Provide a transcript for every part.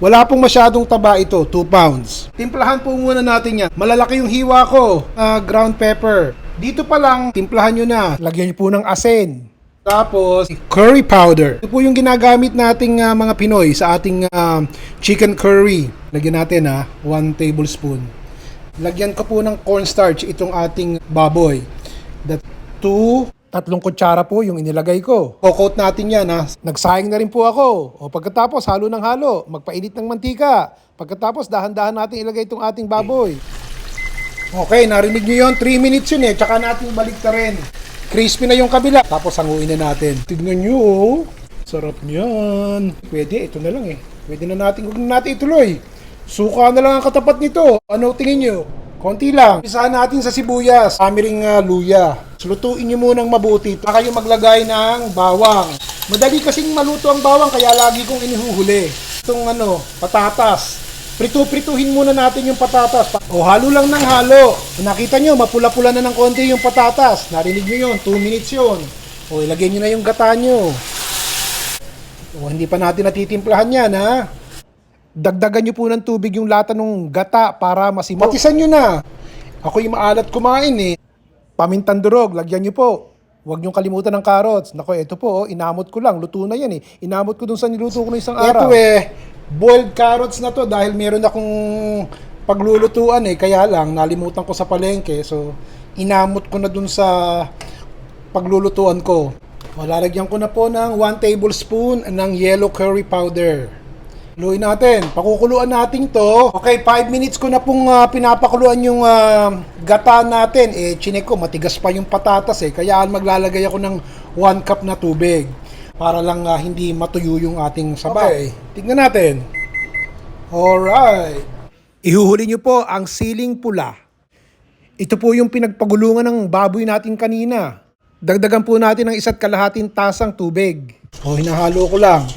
Wala pong masyadong taba ito, 2 pounds. Timplahan po muna natin yan. Malalaki yung hiwa ko. Ah, ground pepper. Dito pa lang, timplahan nyo na. Lagyan nyo po ng asin. Tapos, curry powder. Ito po yung ginagamit nating ah, mga Pinoy sa ating ah, chicken curry. Lagyan natin ha, 1 tablespoon. Lagyan ko po ng cornstarch itong ating baboy. That 2 Tatlong kutsara po yung inilagay ko. Cocoat natin yan ha. Nagsayang na rin po ako. O pagkatapos, halo ng halo. Magpainit ng mantika. Pagkatapos, dahan-dahan natin ilagay itong ating baboy. Okay, narinig nyo yun. 3 minutes yun eh. Tsaka natin balik na rin. Crispy na yung kabila. Tapos hanguin na natin. Tignan nyo oh. Sarap niyan. Pwede, ito na lang eh. Pwede na natin, huwag na natin ituloy. Suka na lang ang katapat nito. Ano tingin nyo? Konti lang. Isahan natin sa sibuyas. Kami ring ah, luya. Lutuin nyo munang mabuti. Saka kayo maglagay ng bawang. Madali kasing maluto ang bawang kaya lagi kong inihuhuli. Itong ano, patatas. Prito-prituhin muna natin yung patatas. O halo lang ng halo. Nakita nyo, mapula-pula na ng konti yung patatas. Narinig nyo yun, 2 minutes yun. O ilagay nyo na yung gata nyo. O hindi pa natin natitimplahan yan ha. Dagdagan nyo po ng tubig yung lata ng gata para masimot. Patisan nyo na. Ako'y maalat kumain eh. Pamintang durog, lagyan nyo po. Huwag nyo kalimutan ng carrots. Nako, ito po, oh, inamot ko lang. Luto na yan eh. Inamot ko dun sa niluto ko ng isang araw. Ito eh, boiled carrots na to dahil meron akong paglulutuan eh. Kaya lang, nalimutan ko sa palengke. So, inamot ko na dun sa paglulutuan ko. Lalagyan ko na po ng 1 tablespoon ng yellow curry powder. Luin natin. Pakukuluan natin to. Okay, 5 minutes ko na pong ah, pinapakuluan yung ah, gata natin. Eh, chinek ko, matigas pa yung patatas eh. Kaya maglalagay ako ng 1 cup na tubig. Para lang ah, hindi matuyo yung ating sabaw. Okay, tignan natin. Alright. Ihuhuli nyo po ang siling pula. Ito po yung pinagpagulungan ng baboy natin kanina. Dagdagan po natin ng isa't kalahating tasang tubig. O, hinahalo ko lang.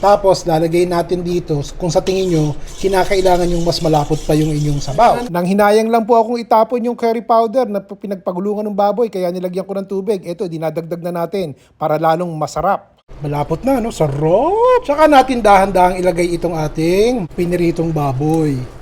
Tapos, lalagay natin dito, kung sa tingin nyo, kinakailangan yung mas malapot pa yung inyong sabaw. Nang hinayang lang po akong itapon yung curry powder na pinagpagulungan ng baboy, kaya nilagyan ko ng tubig. Ito, dinadagdag na natin para lalong masarap. Malapot na, no? Sarap! Tsaka natin dahan-dahang ilagay itong ating piniritong baboy.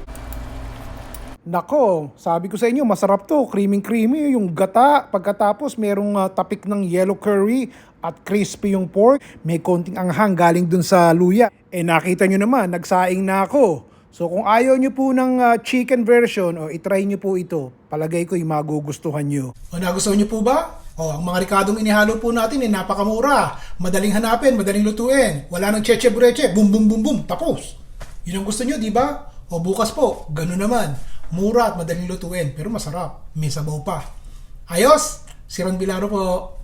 Nako, sabi ko sa inyo, masarap to. Creamy-creamy yung gata. Pagkatapos, merong ah, tapik ng yellow curry at crispy yung pork. May konting anghang galing dun sa luya. Eh nakita nyo naman, nagsaing na ako. So kung ayaw nyo po ng ah, chicken version, o itry nyo po ito. Palagay ko yung magugustuhan nyo. O nagustuhan nyo po ba? O, ang mga rikadong inihalo po natin ay napakamura. Madaling hanapin, madaling lutuin. Wala nang cheche bureche. Boom, boom, boom, boom. Tapos. Yun ang gusto nyo, di ba? O bukas po, gano'n naman. Mura at madaling lutuin, pero masarap. May sabaw pa. Ayos! Si Ron Bilaro po.